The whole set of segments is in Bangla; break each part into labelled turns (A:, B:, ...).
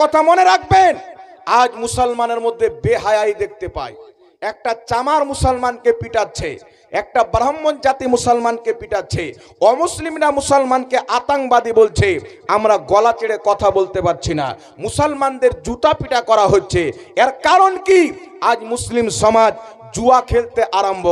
A: কথা মনে রাখবেন, আজ মুসলমানের মধ্যে বেহায়াই দেখতে পাই। একটা চামার মুসলমানকে পিটাচ্ছে, একটা ব্রাহ্মণ জাতি মুসলমানকে পিটাচ্ছে, অমুসলিমরা মুসলমানকে আতঙ্কবাদী বলছে, আমরা গলা চেড়ে কথা বলতে পারছি না। মুসলমানদের জুতা পিটা করা হচ্ছে। এর কারণ কি? আজ মুসলিম সমাজ জুয়া খেলতে আরম্ভ।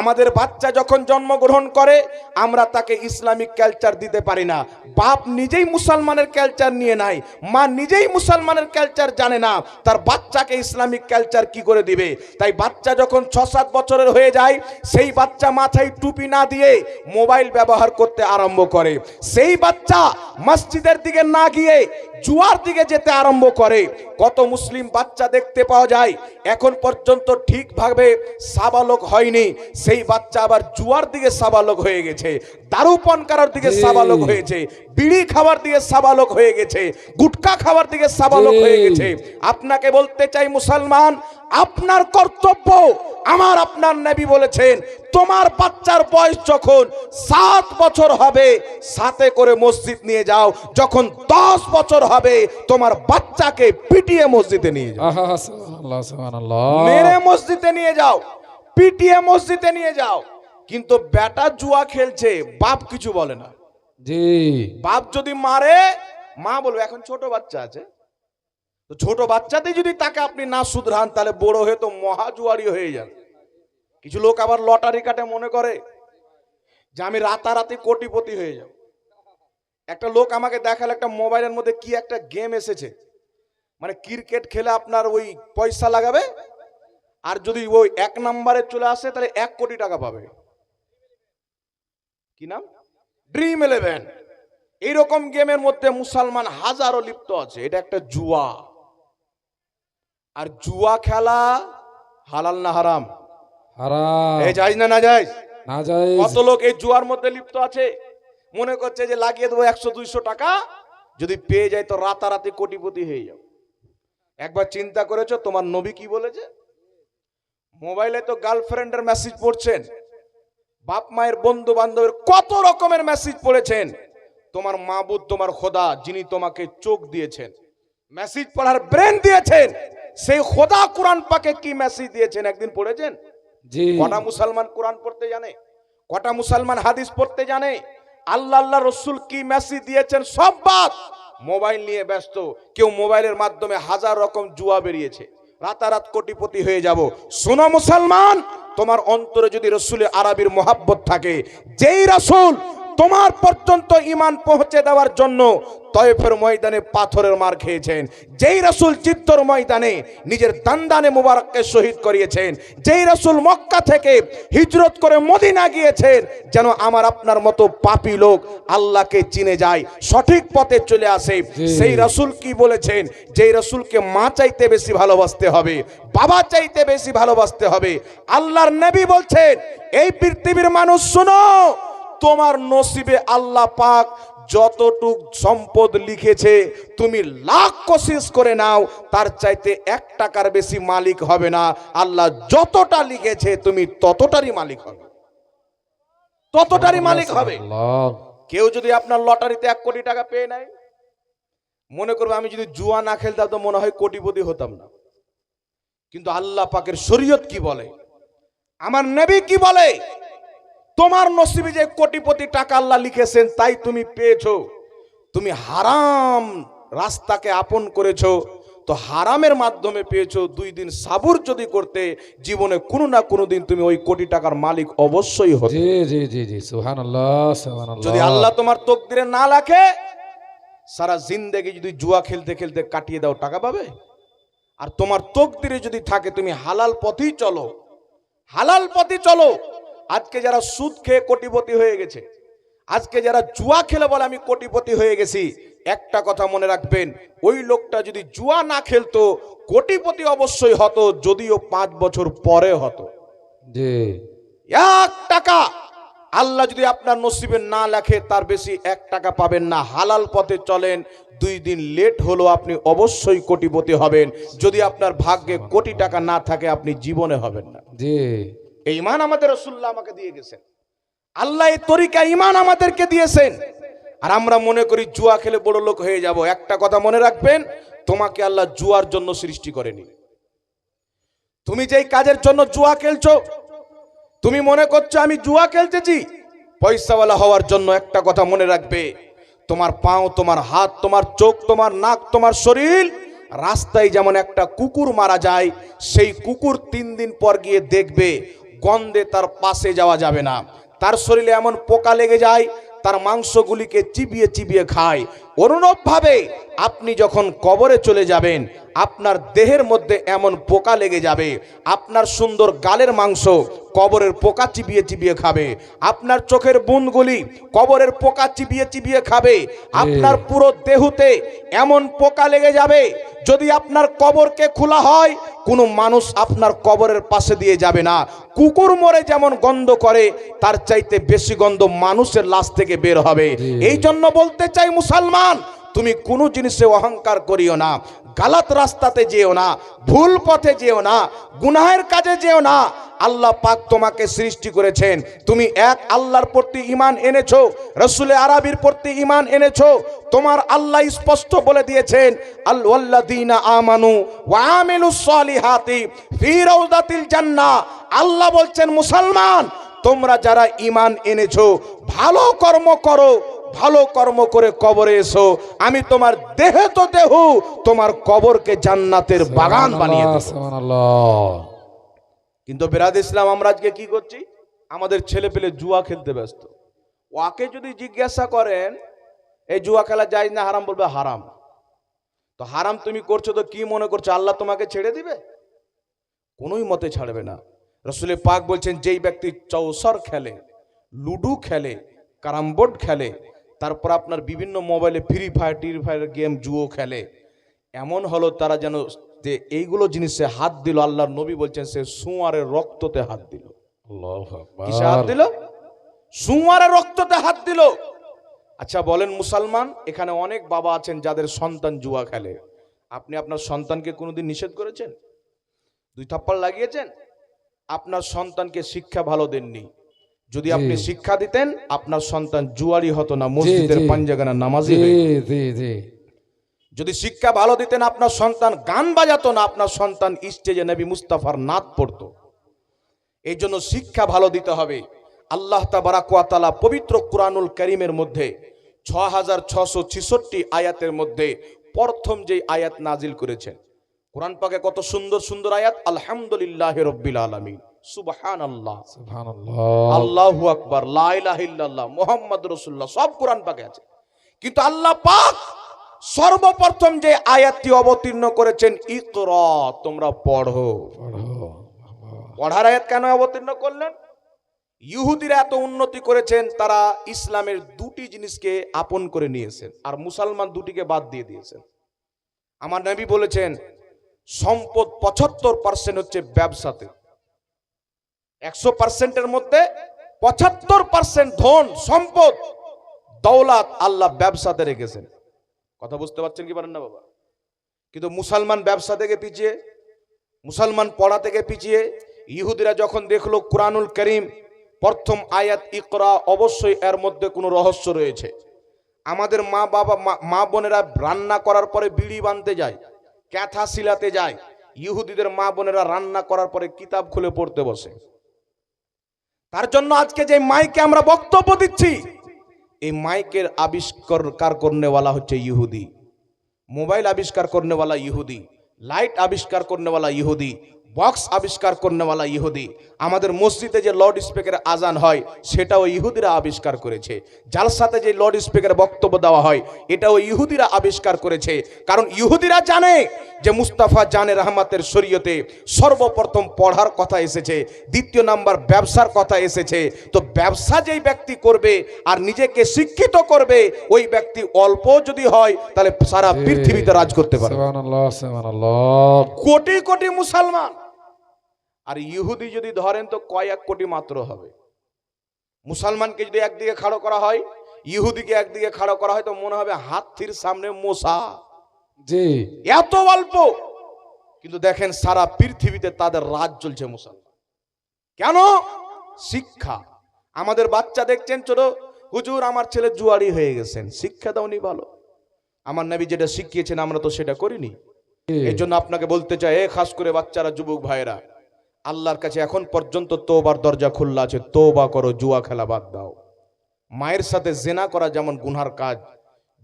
A: আমাদের বাচ্চা যখন জন্মগ্রহণ করে, আমরা তাকে ইসলামিক কালচার দিতে পারি না। বাপ নিজেই মুসলমানের কালচার নিয়ে নাই, মা নিজেই মুসলমানের কালচার জানে না। তার বাচ্চাকে ইসলামিক কালচার কি করে দিবে? তাই বাচ্চা যখন ছ সাত বছরের হয়ে যায়, সেই বাচ্চা মাথায় টুপি না দিয়ে মোবাইল ব্যবহার করতে আরম্ভ করে। সেই বাচ্চা মসজিদের দিকে না গিয়ে জুয়ার দিকে যেতে আরম্ভ করে। কত মুসলিম বাচ্চা দেখতে পাওয়া যায়। এখন পর্যন্ত ঠিকভাবে সাবালক হয়নি। সেই বাচ্চা আবার জুয়ার দিকে সাবালক হয়ে গেছে। দারু পান করার দিকে। সাবালক হয়েছে। বিড়ি খাওয়ার দিকে সাবালক হয়ে গেছে। গুটকা খাওয়ার দিকে সাবালক হয়ে গেছে। আপনাকে বলতে চাই মুসলমান আপনার কর্তব্য আমার আপনার নবী বলেছেন তোমার বাচ্চার বয়স যখন সাত বছর হবে সাথে করে মসজিদ নিয়ে যাও যখন দশ বছর হবে তোমার বাচ্চাকে পিটিয়ে মসজিদে নিয়ে যাও। মেরে মসজিদে নিয়ে যাও পিটিয়ে মসজিদে নিয়ে যাও। কিন্তু বেটা জুয়া খেলছে বাপ কিছু বলে না।
B: জি।
A: বাপ যদি মারে মা বলবে এখন ছোট বাচ্চা আছে। তো ছোট বাচ্চাতে যদি তাকে আপনি না শুধরান তাহলে বড় হয়ে তো মহাজুয়ারি হয়ে যাবে। কিছু লোক আবার লটারি কাটে মনে করে যে আমি রাতারাতি কোটিপতি হয়ে যাব। একটা লোক আমাকে দেখালে একটা মোবাইলের মধ্যে কি একটা গেম এসেছে। মানে ক্রিকেট খেলে আপনার ওই পয়সা লাগাবে আর যদি ওই এক নম্বরে চলে আসে তাহলে এক কোটি টাকা পাবে। কি নাম? ড্রিম ইলেভেন এইরকম গেমের মধ্যে মুসলমান হাজারো লিপ্ত আছে। এটা একটা জুয়া। আর জুয়া খেলা হালাল না হারাম?
B: হারাম।
A: এই যাই না না যাই
B: না যায়
A: কত লোক এই জুয়ার মধ্যে লিপ্ত আছে? মনে করছে যে লাগিয়ে দেবো একশো দুইশো টাকা যদি পেয়ে যায় তো রাতারাতি কোটিপতি হয়ে যাও। একবার চিন্তা করেছ তোমার নবী কি বলেছে? মোবাইলে তো গার্লফ্রেন্ডের মেসেজ পড়ছেন বাপ মায়ের বন্ধু বান্ধবের কত রকমের মেসেজ পড়েছেন। তোমার মাবুদ তোমার খোদা যিনি তোমাকে চোখ দিয়েছেন মেসেজ পড়ার ব্রেন দিয়েছেন সেই খোদা কোরআন পাকে কি মেসেজ দিয়েছেন একদিন পড়েছেন? কটা মুসলমান কোরআন পড়তে জানে? কটা মুসলমান হাদিস পড়তে জানে? আল্লাহ আল্লাহ রসুল কি মেসেজ দিয়েছেন? সব বাদ। মোবাইল নিয়ে ব্যস্ত। কেউ মোবাইলের মাধ্যমে হাজার রকম জুয়া বেরিয়েছে। রাতারাত কোটিপতি হয়ে যাব। শোনো মুসলমান, তোমার অন্তরে যদি রসুলের আরবির মোহাব্বত থাকে, যেই রসুল তোমার পর্যন্ত ইমান পৌঁছে দেওয়ার জন্য তয়েফের ময়দানে পাথরের মার খেয়েছেন। যেই রসুল চিত্তর ময়দানে নিজের দান্দানে মুবারককে শহীদ করিয়েছেন যেই রসুল মক্কা থেকে হিজরত করে মদিনা গিয়েছেন যেন আমার আপনার মতো পাপী লোক আল্লাহকে চিনে যায় সঠিক পথে চলে আসে। সেই রসুল কি বলেছেন? যেই রসুলকে মা চাইতে বেশি ভালোবাসতে হবে বাবা চাইতে বেশি ভালোবাসতে হবে আল্লাহর নবী বলছেন এই পৃথিবীর মানুষ শুনো তোমার নসিবে আল্লাহ পাক যতটুক সম্পদ লিখেছে তুমি লাখ কোশিস করে নাও তার চাইতে এক টাকার বেশি মালিক হবে না। আল্লাহ যতটা লিখেছে তুমি ততটারই মালিক হবে। ততটারই মালিক হবে। কেউ যদি আপনার লটারিতে এক কোটি টাকা পেয়ে নেয় মনে করবে আমি যদি জুয়া না খেলতাম তো মনে হয় কোটিপতি হতাম না। কিন্তু আল্লাহ পাকের শরীয়ত কি বলে? আমার নবী কি বলে? তোমার নসিবে যে কোটিপতি টাকা আল্লাহ লিখেছেন তাই তুমি পেয়েছ। তুমি হারাম রাস্তাকে আপন করেছ তো হারামের মাধ্যমে পেয়েছ। দুই দিন সাবুর যদি করতে জীবনে কোনো না কোনো দিন তুমি ওই কোটি টাকার মালিক অবশ্যই হবে
B: জি জি জি জি সুবহানাল্লাহ সুবহানাল্লাহ।
A: যদি আল্লাহ তোমার তকদিরে না রাখে সারা জিন্দেগি যদি জুয়া খেলতে খেলতে কাটিয়ে দাও টাকা পাবে? আর তোমার তকদিরে যদি থাকে তুমি হালাল পথেই চলো। হালাল পথে চলো। আজকে যারা সুদ খেয়ে কোটিপতি হয়ে গেছে আজকে যারা জুয়া খেলে বলে আমি কোটিপতি হয়ে গেছি একটা কথা মনে রাখবেন ওই লোকটা যদি জুয়া না খেলতো কোটিপতি অবশ্যই হতো যদিও পাঁচ বছর পরে হতো। এক টাকা আল্লাহ যদি আপনার নসিবে না লেখে তার বেশি এক টাকা পাবেন না। হালাল পথে চলেন দুই দিন লেট হলো আপনি অবশ্যই কোটিপতি হবেন। যদি আপনার ভাগ্যে কোটি টাকা না থাকে আপনি জীবনে হবেন না।
B: জি।
A: এই ইমান আমাদের রসুল্লাহ আমাকে দিয়ে গেছেন। আল্লাহ এই তরিকা ইমান আমাদেরকে দিয়েছেন। আর আমরা মনে করি জুয়া খেলে বড় লোক হয়ে যাব। একটা কথা মনে রাখবেন, তোমাকে আল্লাহ জুয়ার জন্য সৃষ্টি করেনি। তুমি যেই কাজের জন্য জুয়া খেলছো, তুমি মনে করছ আমি জুয়া খেলতেছি, পয়সাওয়ালা হওয়ার জন্য একটা কথা মনে রাখবে, তোমার পাও, তোমার হাত, তোমার চোখ, তোমার নাক, তোমার শরীর, রাস্তায় যেমন একটা কুকুর মারা যায়, সেই কুকুর তিন দিন পর গিয়ে দেখবে গন্ধে তার পাশে যাওয়া যাবে না। তার শরীরে এমন পোকা লেগে যায়, তার মাংসগুলিকে চিবিয়ে চিবিয়ে খায়। অনুরূপভাবে আপনি যখন কবরে চলে যাবেন আপনার দেহের মধ্যে এমন পোকা লেগে যাবে আপনার সুন্দর গালের মাংস কবরের পোকা চিবিয়ে চিবিয়ে খাবে আপনার চোখের বুনগুলি কবরের পোকা চিবিয়ে চিবিয়ে খাবে আপনার পুরো দেহুতে এমন পোকা লেগে যাবে যদি আপনার কবরকে খোলা হয় কোনো মানুষ আপনার কবরের পাশে দিয়ে যাবে না। কুকুর মরে যেমন গন্ধ করে তার চাইতে বেশি গন্ধ মানুষের লাশ থেকে বের হবে। এই জন্য বলতে চাই মুসলমান তুমি কোনো জিনিসে অহংকার করিও না, গালাত রাস্তাতে যেও না, ভুল পথে যেও না, গুনাহের কাজে যেও না। আল্লাহ পাক তোমাকে সৃষ্টি করেছেন। তুমি এক আল্লাহর প্রতি ইমান এনেছো, রসুলে আরবির প্রতি ইমান এনেছো, তোমার আল্লাহ স্পষ্ট বলে দিয়েছেন আল্লাদিনা আমানু ওয়া আমিলুস সালিহাতি ফি রাউদাতিল জান্নাহ আল্লাহ বলছেন, মুসলমান, তোমরা যারা ইমান এনেছো, ভালো কর্ম করো ভালো কর্ম করে কবরে এসো। আমি তোমার দেহে তো দেহ তোমার কবরকে জান্নাতের বাগান বানিয়ে কিন্তু বেরাদ ইসলাম আমরা আজকে কি করছি? আমাদের ছেলে পেলে জুয়া খেলতে ব্যস্ত। ওকে যদি জিজ্ঞাসা করেন এই জুয়া খেলা যায় না হারাম বলবে হারাম। তো হারাম তুমি করছ তো কি মনে করছ? আল্লাহ তোমাকে ছেড়ে দিবে? কোনোই মতে ছাড়বে না। রসুলে পাক বলছেন যেই ব্যক্তি চৌসর খেলে লুডু খেলে ক্যারাম বোর্ড খেলে তারপর আপনার বিভিন্ন মোবাইলে ফ্রি ফায়ার টি ফায়ার গেম জুয়ো খেলে। এমন হলো তারা যেন যে এইগুলো জিনিসে হাত দিল আল্লাহর নবী বলছেন সে সুয়ারের রক্ততে হাত দিল। কিসে হাত দিল? সুয়ারের রক্ততে হাত দিল। আচ্ছা বলেন মুসলমান এখানে অনেক বাবা আছেন যাদের সন্তান জুয়া খেলে। আপনি আপনার সন্তানকে কোনোদিন নিষেধ করেছেন? দুই থাপ্পড় লাগিয়েছেন? আপনার সন্তানকে শিক্ষা ভালো দেননি। যদি আপনি শিক্ষা দিতেন আপনার সন্তান জুয়ারি হতো না মসজিদের। পাঞ্জাগানা নামাজি যদি শিক্ষা ভালো দিতেন আপনার সন্তান গান বাজাতো না আপনার সন্তান স্টেজে নবী মুস্তাফার নাত পড়তো। এই জন্য শিক্ষা ভালো দিতে হবে। আল্লাহ তাবারাকালা পবিত্র কুরআনুল করিমের মধ্যে ছ হাজার ছশো ছিষট্টি আয়াতের মধ্যে প্রথম যে আয়াত নাজিল করেছেন। কোরআন পাকে কত সুন্দর সুন্দর আয়াত? আলহামদুলিল্লাহ রব্বিল আলমিন। সুবহান আল্লাহ
B: সুবহানাল্লাহ।
A: আল্লাহু আকবার লা ইলাহা ইল্লাল্লাহ মুহাম্মদ রাসূলুল্লাহ সব কোরআন পাকে আছে। কিন্তু আল্লাহ পাক সর্বপ্রথম যে আয়াতটি অবতীর্ণ করেছেন ইকরা তোমরা পড়ো। পড়ার আয়াত কেন অবতীর্ণ করলেন? ইহুদিরা এত উন্নতি করেছেন তারা ইসলামের দুটি জিনিসকে আপন করে নিয়েছেন আর মুসলমান দুটিকে বাদ দিয়ে দিয়েছেন। আমার নবী বলেছেন সম্পদ পঁচাত্তর পার্সেন্ট হচ্ছে ব্যবসাতে। একশো পার্সেন্টের মধ্যে পঁচাত্তর পার্সেন্ট ধন, সম্পদ, দৌলাত আল্লাহ ব্যবসাতে রেখেছেন। কথা বুঝতে পারছেন কি পারেন না বাবা? কিন্তু মুসলমান ব্যবসা থেকে পিছিয়ে, মুসলমান পড়া থেকে পিছিয়ে, ইহুদিরা যখন দেখল কোরআনুল করিম প্রথম আয়াত ইকরা, অবশ্যই এর মধ্যে কোনো রহস্য রয়েছে। আমাদের মা বাবা, মা- বোনেরা রান্না করার পরে বিড়ি বানতে যায়, ক্যাথা শিলাতে যায়, ইহুদিদের মা বোনেরা রান্না করার পরে কিতাব খুলে পড়তে বসে। তার জন্য আজকে যে মাইকে আমরা বক্তব্য দিচ্ছি, এই মাইকের আবিষ্কার কার করনেওয়ালা হচ্ছে ইহুদি। মোবাইল আবিষ্কার করনেওয়ালা ইহুদি, লাইট আবিষ্কার করনেওয়ালা ইহুদি, বক্স আবিষ্কার করনেওয়ালা ইহুদি। আমাদের মসজিদে যে লাউড স্পিকারে আজান হয় সেটাও ইহুদিরা আবিষ্কার করেছে। জালসাতে যে লাউড স্পিকারে বক্তব্য দেওয়া হয় এটাও ইহুদিরা আবিষ্কার করেছে। কারণ ইহুদিরা জানে যে মুস্তাফা জানে রহমাতের শরীয়তে সর্বপ্রথম পড়ার কথা এসেছে দ্বিতীয় নাম্বার ব্যবসার কথা এসেছে। তো ব্যবসা যেই ব্যক্তি করবে আর নিজেকে শিক্ষিত করবে ওই ব্যক্তি অল্প যদি হয় তাহলে সারা পৃথিবীতে রাজ করতে পারে
B: সুবহানাল্লাহ সুবহানাল্লাহ।
A: কোটি কোটি মুসলমান আর ইহুদি যদি ধরেন তো কয়েক কোটি মাত্র হবে? মুসলমানকে যদি একদিকে খাড়ো করা হয় ইহুদিকে একদিকে খাড়ো করা হয় তো মনে হবে হাতির সামনে মশা
B: জি।
A: এত অল্প! কিন্তু দেখেন সারা পৃথিবীতে তাদের রাজ চলছে মুসলমান। কেন? শিক্ষা। আমাদের বাচ্চা দেখছেন ছোট হুজুর আমার ছেলে জুয়ারি হয়ে গেছেন শিক্ষা দাওনি ভালো। আমার নবী যেটা শিখিয়েছেন আমরা তো সেটা করিনি। এই জন্য আপনাকে বলতে চাই এ খাস করে বাচ্চারা যুবক ভাইয়েরা আল্লাহর কাছে এখন পর্যন্ত তোবার দরজা খুললা আছে তোবা করো জুয়া খেলা বাদ দাও। মায়ের সাথে জেনা করা যেমন গুনহার কাজ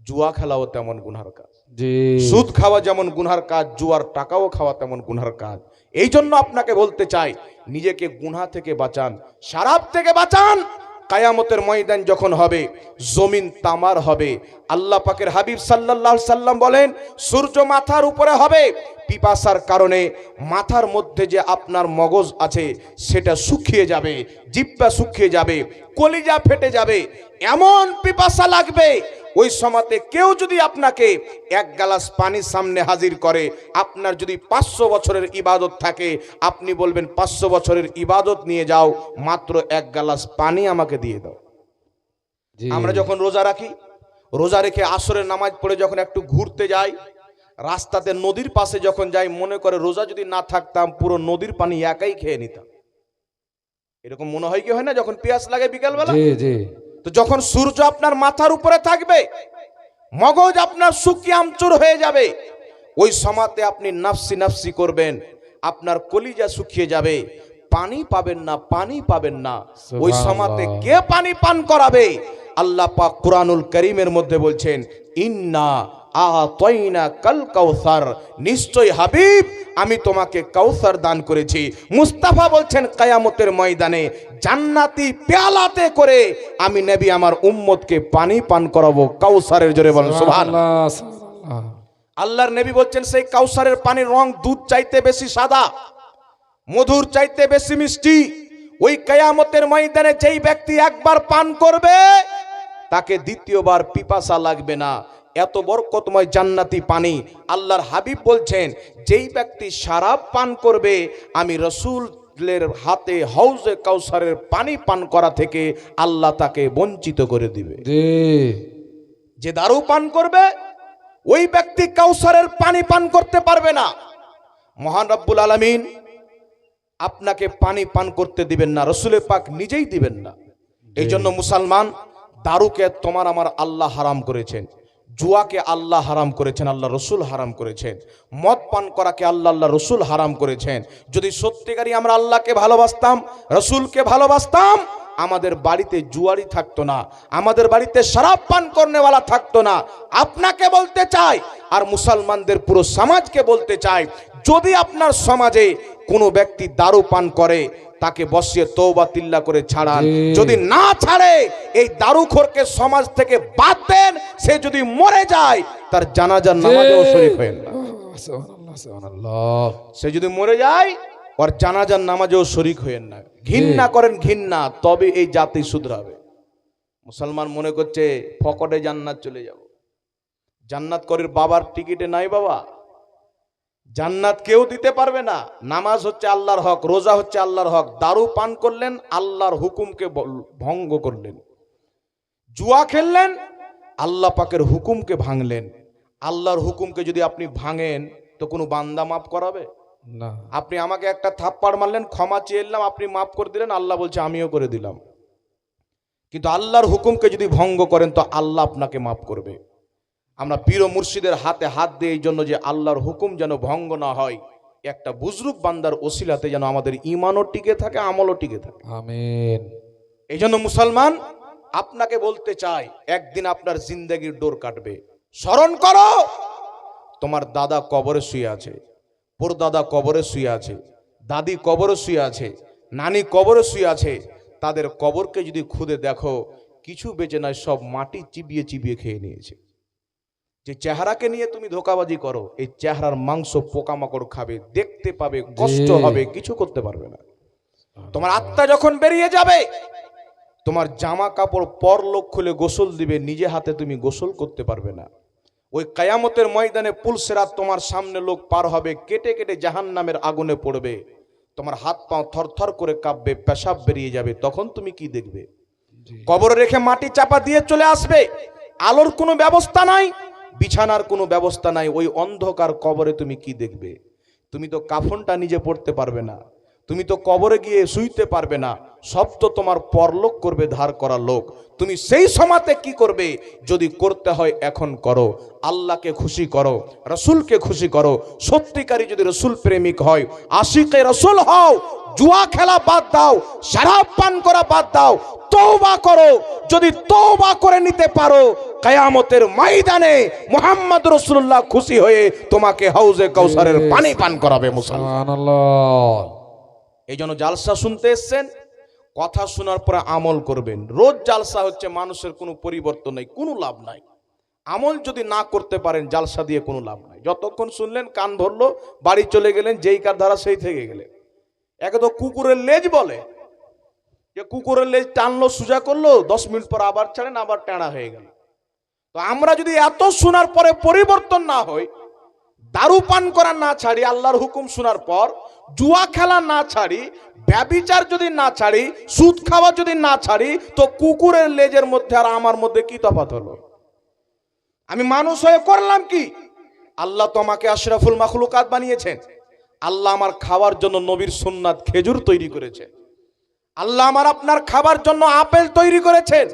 A: জুয়া খেলাও তেমন গুনহার কাজ। সুদ খাওয়া যেমন গুনহার কাজ জুয়ার টাকাও খাওয়া তেমন গুনহার কাজ। এই জন্য আপনাকে বলতে চাই নিজেকে গুনহা থেকে বাঁচান শারাপ থেকে বাঁচান কায়ামতের ময়দান যখন হবে, জমিন তামার হবে। আল্লাহ পাকের হাবিব সাল্লাহ সাল্লাম বলেন, সূর্য মাথার উপরে হবে। পিপাসার কারণে মাথার মধ্যে যে আপনার মগজ আছে, সেটা শুকিয়ে যাবে, জিব্বা শুকিয়ে যাবে, কলিজা ফেটে যাবে। এমন পিপাসা লাগবে ওই সময়তে কেউ যদি আপনাকে এক গ্লাস পানি সামনে হাজির করে আপনার যদি পাঁচশো বছরের ইবাদত থাকে আপনি বলবেন পাঁচশো বছরের ইবাদত নিয়ে যাও মাত্র এক গ্লাস পানি আমাকে দিয়ে দাও। আমরা যখন রোজা রাখি রোজা রেখে আসরের নামাজ পড়ে যখন একটু ঘুরতে যাই রাস্তাতে নদীর পাশে যখন যাই মনে করে রোজা যদি না থাকতাম পুরো নদীর পানি একাই খেয়ে নিতাম। এরকম মনে হয় কি হয় না যখন পেঁয়াজ লাগে বিকালবেলা? তো যখন সূর্য আপনার মাথার উপরে থাকবে মগজ আপনার সুকি আমচুর হয়ে যাবে। ওই সমাতে আপনি নাফসি নাফসি করবেন আপনার কলিজা শুকিয়ে যাবে। পানি পাবেন না পানি পাবেন না। ওই সমাতে কে পানি পান করাবে? আল্লাহ পাক কুরআনুল করিমের মধ্যে বলছেন ইন্না আতয়না কাল কাউসার। নিশ্চয় হাবিব আমি তোমাকে কাউসার দান করেছি। মুস্তাফা বলছেন কায়ামতের ময়দানে জান্নাতি পেয়ালাতে করে আমি নেবি আমার উম্মতকে পানি পান করাবো। কাউসারের জোরে বলেন সুবহান। আল্লাহর নবী বলছেন সেই কাউসারের পানির রং দুধ চাইতে বেশি সাদা মধুর চাইতে বেশি মিষ্টি। ওই কায়ামতের ময়দানে যেই ব্যক্তি একবার পান করবে তাকে দ্বিতীয়বার পিপাসা লাগবে না। এত বরকতময় জান্নাতি পানি আল্লাহর হাবিব বলছেন যেই ব্যক্তি শারাব পান করবে আমি রসুলের হাতে হাউজে কাউসারের পানি পান করা থেকে আল্লাহ তাকে বঞ্চিত করে দিবে। যে দারু পান করবে ওই ব্যক্তি কাউসারের পানি পান করতে পারবে না। মহান রব্বুল আলমিন আপনাকে পানি পান করতে দিবেন না রসুলের পাক নিজেই দিবেন না। এই জন্য মুসলমান দারুকে তোমার আমার আল্লাহ হারাম করেছেন। জুয়াকে আল্লাহ হারাম করেছেন, আল্লাহ রসুল হারাম করেছেন। মদ পান করাকে আল্লাহ আল্লাহ রসুল হারাম করেছেন। যদি সত্যিকারই আমরা আল্লাহকে ভালোবাসতাম, রসুলকে ভালোবাসতাম, আমাদের বাড়িতে জুয়ারি থাকতো না, আমাদের বাড়িতে শরাব পান করনেওয়ালা থাকতো না। আপনাকে বলতে চাই, আর মুসলমানদের পুরো সমাজকে বলতে চাই, যদি আপনার সমাজে কোনো ব্যক্তি দারু পান করে তাকে বসিয়ে তৌবা তিল্লা করে ছাড়ান। যদি না ছাড়ে এই দারুখোরকে সমাজ থেকে বাদ দেন সে যদি মরে যায় তার জানাজার নামাজেও শরীক হয়েন না। সে যদি মরে যায় ওর জানাজার নামাজেও শরিক হয়েন না। ঘৃণা করেন ঘৃণা তবে এই জাতি শুধরাবে। মুসলমান মনে করছে ফকটে জান্নাত চলে যাব। জান্নাত করির বাবার টিকিটে নাই বাবা। জান্নাত কেউ দিতে পারবে না। নামাজ হচ্ছে আল্লাহর হক রোজা হচ্ছে আল্লাহর হক। দারু পান করলেন আল্লাহর হুকুমকে ভঙ্গ করলেন। জুয়া খেললেন আল্লাহ পাকের হুকুমকে ভাঙলেন। আল্লাহর হুকুমকে যদি আপনি ভাঙেন তো কোনো বান্দা মাফ করাবে?
B: না।
A: আপনি আমাকে একটা থাপ্পাড় মারলেন ক্ষমা চেয়ে এলাম আপনি মাফ করে দিলেন আল্লাহ বলছে আমিও করে দিলাম। কিন্তু আল্লাহর হুকুমকে যদি ভঙ্গ করেন তো আল্লাহ আপনাকে মাফ করবে। আমরা পীর ও মুর্শিদের হাতে হাত দিয়ে এই জন্য যে আল্লাহর হুকুম যেন ভঙ্গ না হয় একটা বুজরুক বান্দার ওসিলাতে যেন আমাদের ইমানও টিকে থাকে আমলও টিকে থাকে।
B: আমিন।
A: এই জন্য মুসলমান আপনাকে বলতে চাই একদিন আপনার জিন্দগির ডোর কাটবে। স্মরণ করো তোমার দাদা কবরে শুয়ে আছে পোর দাদা কবরে শুয়ে আছে দাদি কবরে শুয়ে আছে নানি কবরে শুয়ে আছে তাদের কবরকে যদি খুদে দেখো কিছু বেঁচে নয় সব মাটি চিবিয়ে চিবিয়ে খেয়ে নিয়েছে। যে চেহারাকে নিয়ে তুমি ধোকাবাজি করো এই চেহারার মাংস পোকামাকড় খাবে দেখতে পাবে কষ্ট হবে কিছু করতে পারবে না। তোমার আত্মা যখন বেরিয়ে যাবে তোমার জামা কাপড় পর লোক খুলে গোসল দিবে নিজে হাতে তুমি গোসল করতে পারবে না। ওই কায়ামতের ময়দানে পুলসেরাত তোমার সামনে লোক পার হবে কেটে কেটে জাহান নামের আগুনে পড়বে। তোমার হাত পা থরথর করে কাঁপবে পেশাব বেরিয়ে যাবে তখন তুমি কি দেখবে। কবরে রেখে মাটি চাপা দিয়ে চলে আসবে আলোর কোনো ব্যবস্থা নাই। বিছানার কোনো ব্যবস্থা নাই, ওই অন্ধকার কবরে তুমি কি দেখবে? তুমি তো কাফনটা নিজে পড়তে পারবে না। তুমি তো কবরে গিয়ে শুইতে পারবে না। সব তো তোমার পরলোক করবে ধার করা লোক। তুমি সেই সময়তে কি করবে? যদি করতে হয় এখন করো। আল্লাহকে খুশি করো রসুলকে খুশি করো। সত্যিকারী যদি রসুল প্রেমিক হয় আশিকে রসুল হও জুয়া খেলা বাদ দাও শরাব পান করা বাদ দাও তৌবা করো। যদি তৌবা করে নিতে পারো কায়ামতের ময়দানে মোহাম্মদ রসুল্লাহ খুশি হয়ে তোমাকে হাউজে কৌসারের পানি পান করাবে মুসলমান। এই জন্য জালসা শুনতে এসছেন? কথা শোনার পরে আমল করবেন। রোজ জালসা হচ্ছে মানুষের কোনো পরিবর্তন নেই, কোনো লাভ নাই। আমল যদি না করতে পারেন, জালসা দিয়ে কোনো লাভ নাই। যতক্ষণ শুনলেন, কান ধরলো, বাড়ি চলে গেলেন, যেই কার ধারা সেই থেকে গেলেন। একে তো কুকুরের লেজ বলে। যে কুকুরের লেজ টানলো, সোজা করল, দশ মিনিট পর আবার ছাড়েন, আবার টেঁড়া হয়ে গেল। তো আমরা যদি এত শোনার পরে পরিবর্তন না হয় দারু পান করা না ছাড়ি, আল্লাহর হুকুম শোনার পর, জুয়া খেলা না ছাড়ি, ব্যবিচার যদি না ছাড়ি, সুদ খাওয়া যদি না ছাড়ি, তো কুকুরের লেজের মধ্যে আর আমার মধ্যে কি তফাত হলো? আমি মানুষ হয়ে করলাম কি? আল্লাহ তো আমাকে আশরাফুল মাখলুকাত বানিয়েছেন। আল্লাহ আমার খাওয়ার জন্য নবীর সুন্নাত খেজুর তৈরি করেছে আল্লাহ আমার আপনার খাবার জন্য আপেল তৈরি করেছেন।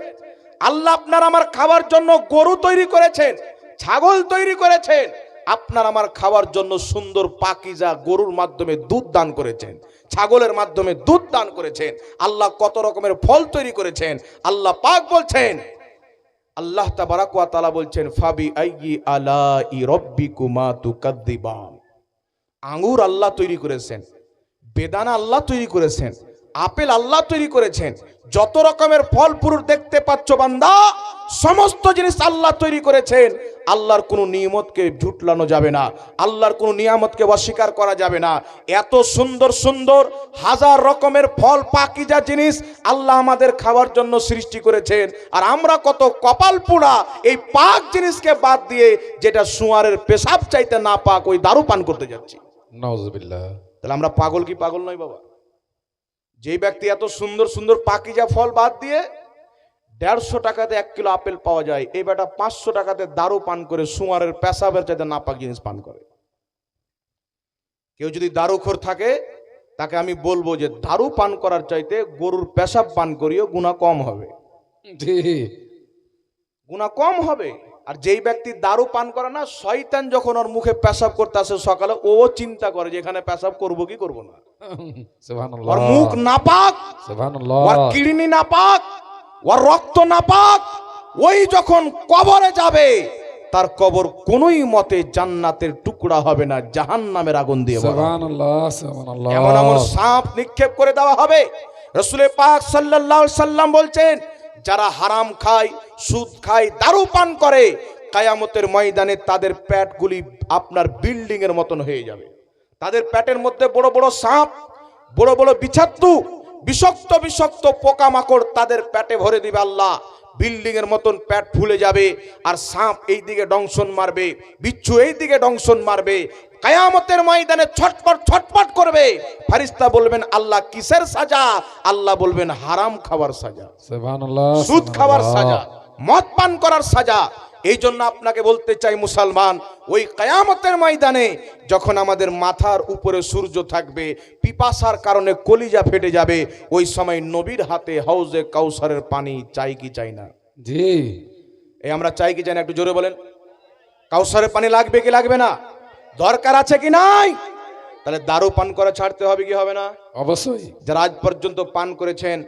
A: আল্লাহ আপনার আমার খাবার জন্য গরু তৈরি করেছেন। ছাগল তৈরি করেছেন। আপনার আমার খাওয়ার জন্য সুন্দর পাকিজা গরুর মাধ্যমে দুধ দান করেছেন, ছাগলের মাধ্যমে দুধ দান করেছেন, আল্লাহ কত রকমের ফল তৈরি করেছেন, আল্লাহ পাক বলছেন, আল্লাহ তাবারাক ওয়া বলছেন, ফাবি আইয়ি আলা ই তুকাদ্দিবান। আঙ্গুর আল্লাহ তৈরি করেছেন, বেদানা আল্লাহ তৈরি করেছেন, আপেল আল্লাহ তৈরি করেছেন, যত রকমের ফল ফুল দেখতে পাচ্ছ বান্দা, সমস্ত জিনিস আল্লাহ তৈরি করেছেন। আল্লাহর কোনো নিয়মতকে ঝুটলানো যাবে না আল্লাহর কোনো নিয়ামতকে অস্বীকার করা যাবে না। এত সুন্দর সুন্দর হাজার রকমের ফল পাকিজা জিনিস আল্লাহ আমাদের খাওয়ার জন্য সৃষ্টি করেছেন। আর আমরা কত কপাল পোড়া এই পাক জিনিসকে বাদ দিয়ে যেটা সুয়ারের পেশাব চাইতে না পাক ওই দারু পান করতে যাচ্ছি।
B: নাউজুবিল্লাহ।
A: তাহলে আমরা পাগল কি পাগল নয় বাবা? যেই ব্যক্তি এত সুন্দর সুন্দর পাকিজা ফল বাদ দিয়ে দেড়শো টাকাতে এক কিলো আপেল পাওয়া যায়। এই বেটা পাঁচশো টাকাতে দারু পান করে সুয়ারের পেশাবের চাইতে নাপাক জিনিস পান করে। কেউ যদি দারুখোর থাকে তাকে আমি বলব যে দারু পান করার চাইতে গরুর পেশাব পান করিও গুণা কম হবে। গুণা কম হবে। আর যেই ব্যক্তি দারু পান করে না শয়তান যখন ওর মুখে পেশাব করতে আসে সকালে ও চিন্তা করে যে এখানে পেশাব করব কি করব না।
B: সুবহানাল্লাহ।
A: ওর মুখ নাপাক
B: সুবহানাল্লাহ।
A: ওর কিডনি নাপাক ওর রক্ত নাপাক ওই যখন কবরে যাবে তার কবর কোনোই মতে জান্নাতের টুকরা হবে না জাহান্নামের আগুন দিয়ে এমন এমন সাপ নিক্ষেপ করে দেওয়া হবে। রসুলের পাক সাল্লাল্লাহু সাল্লাম বলছেন যারা হারাম খায় সুদ খায় দারু পান করে কায়ামতের ময়দানে তাদের প্যাটগুলি আপনার বিল্ডিং এর মতন হয়ে যাবে। তাদের প্যাটের মধ্যে বড় বড় সাপ বড় বড় বিছাত্তু বিষাক্ত বিষাক্ত পোকামাকড় তাদের প্যাটে ভরে দিবে আল্লাহ। বিল্ডিং এর মতন প্যাট ফুলে যাবে আর সাপ এই দিকে ডংশন মারবে বিচ্ছু এই দিকে ডংশন মারবে। কায়ামতের ময়দানে ছটপট ছটপট করবে। ফারিস্তা বলবেন আল্লাহ কিসের সাজা? আল্লাহ বলবেন হারাম খাবার সাজা।
B: সুবহানাল্লাহ
A: সুদ খাওয়ার সাজা মদ পান করার সাজা। এই জন্য আপনাকে বলতে চাই মুসলমান ওই কায়ামতের ময়দানে যখন আমাদের মাথার উপরে সূর্য থাকবে পিপাসার কারণে কলিজা ফেটে যাবে ওই সময় নবীর হাতে হাউজে কাউসারের পানি চাই কি চাই না?
B: জি।
A: এই আমরা চাই কি চাই না? একটু জোরে বলেন। কাউসারের পানি লাগবে কি লাগবে না? দরকার আছে কি নাই? তাহলে দারু পান করা ছাড়তে হবে কি হবে না?
B: অবশ্যই।
A: যারা আজ পর্যন্ত পান করেছেন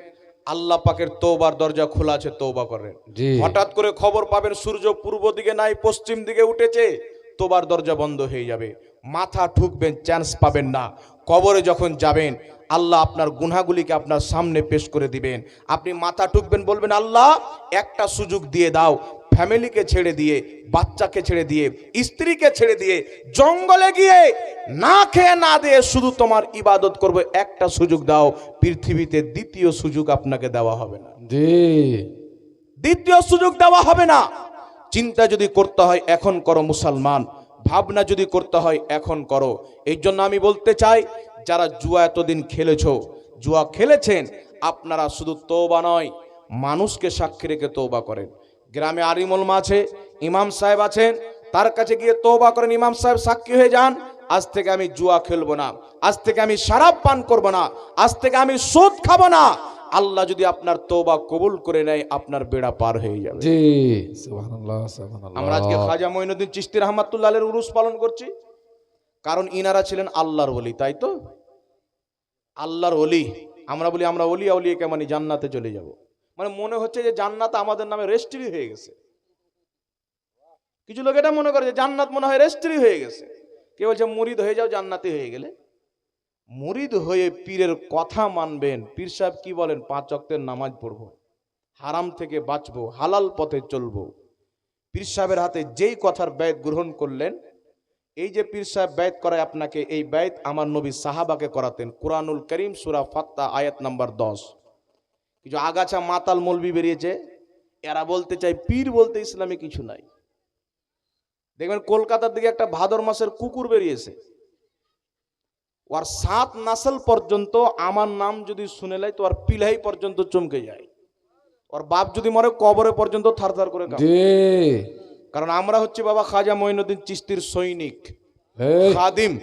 A: আল্লাহ পাকের তৌবার দরজা খোলা আছে তৌবা করেন। হঠাৎ করে খবর পাবেন সূর্য পূর্ব দিকে নাই পশ্চিম দিকে উঠেছে তোবার দরজা বন্ধ হয়ে যাবে। মাথা ঠুকবেন চান্স পাবেন না। কবরে যখন যাবেন আল্লাহ আপনার গুনাগুলিকে আপনার সামনে পেশ করে দিবেন। আপনি মাথা ঠুকবেন বলবেন আল্লাহ একটা সুযোগ দিয়ে দাও ফ্যামিলিকে ছেড়ে দিয়ে বাচ্চাকে ছেড়ে দিয়ে স্ত্রীকে ছেড়ে দিয়ে জঙ্গলে গিয়ে না খেয়ে না দিয়ে শুধু তোমার ইবাদত করব একটা সুযোগ দাও পৃথিবীতে দ্বিতীয় সুযোগ আপনাকে দেওয়া হবে না। দ্বিতীয় সুযোগ দেওয়া হবে না। চিন্তা যদি করতে হয় এখন করো মুসলমান। ভাবনা যদি করতে হয় এখন করো। এই জন্য আমি বলতে চাই যারা জুয়া এতদিন খেলেছো জুয়া খেলেছেন আপনারা শুধু তৌবা নয় মানুষকে সাক্ষী রেখে তৌবা করেন। গ্রামে আরিমুল মা আছে ইমাম সাহেব আছেন তার কাছে গিয়ে তৌবা করেন ইমাম সাহেব সাক্ষী হয়ে যান আজ থেকে আমি জুয়া খেলব না আজ থেকে আমি শারাব পান করব না আজ থেকে আমি সুদ খাব না। আল্লাহ যদি আপনার তোবা কবুল করে নেয় আপনার বেড়া পার হয়ে যাবে।
B: জি সুবহানাল্লাহ সুবহানাল্লাহ।
A: আমরা আজকে খাজা মঈনুদ্দিন চিস্তি রহমাতুল্লাহের উরুস পালন করছি কারণ ইনারা ছিলেন আল্লাহর ওলি তাই তো? আল্লাহর ওলি আমরা বলি আমরা ওলি আউলিয়াকে মানে জান্নাতে চলে যাব। মানে মনে হচ্ছে যে জান্নাত আমাদের নামে রেস্ট্রি হয়ে গেছে। কিছু লোক এটা মনে করে যে জান্নাত মনে হয় রেস্ট্রি হয়ে গেছে। কে বলছে, মুরিদ হয়ে যাও, জান্নাতি হয়ে গেলে। মুরিদ হয়ে পীরের কথা মানবেন। পীর সাহেব কি বলেন? পাঁচ অক্তের নামাজ পড়ব, হারাম থেকে বাঁচবো, হালাল পথে চলবো। পীর সাহেবের হাতে যেই কথার ব্যয় গ্রহণ করলেন, এই যে পীর সাহেব ব্যয় করায় আপনাকে, এই ব্যয় আমার নবী সাহাবাকে করাতেন। কোরআনুল করিম সুরা ফাত্তা আয়াত নাম্বার দশ। কিছু আগাছা মাতাল মলবি বেরিয়েছে। এরা বলতে চাই পীর বলতে ইসলামে কিছু নাই। দেখবেন কলকাতার দিকে একটা ভাদর মাসের কুকুর বেরিয়েছে। ওর সাত নাসল পর্যন্ত আমার নাম যদি শুনে লাই তো আর পিলাই পর্যন্ত চমকে যায়। ওর বাপ যদি মরে কবরে পর্যন্ত থার থার করে। কারণ আমরা হচ্ছে বাবা খাজা মঈনুদ্দিন চিস্তির সৈনিক। খাদিম।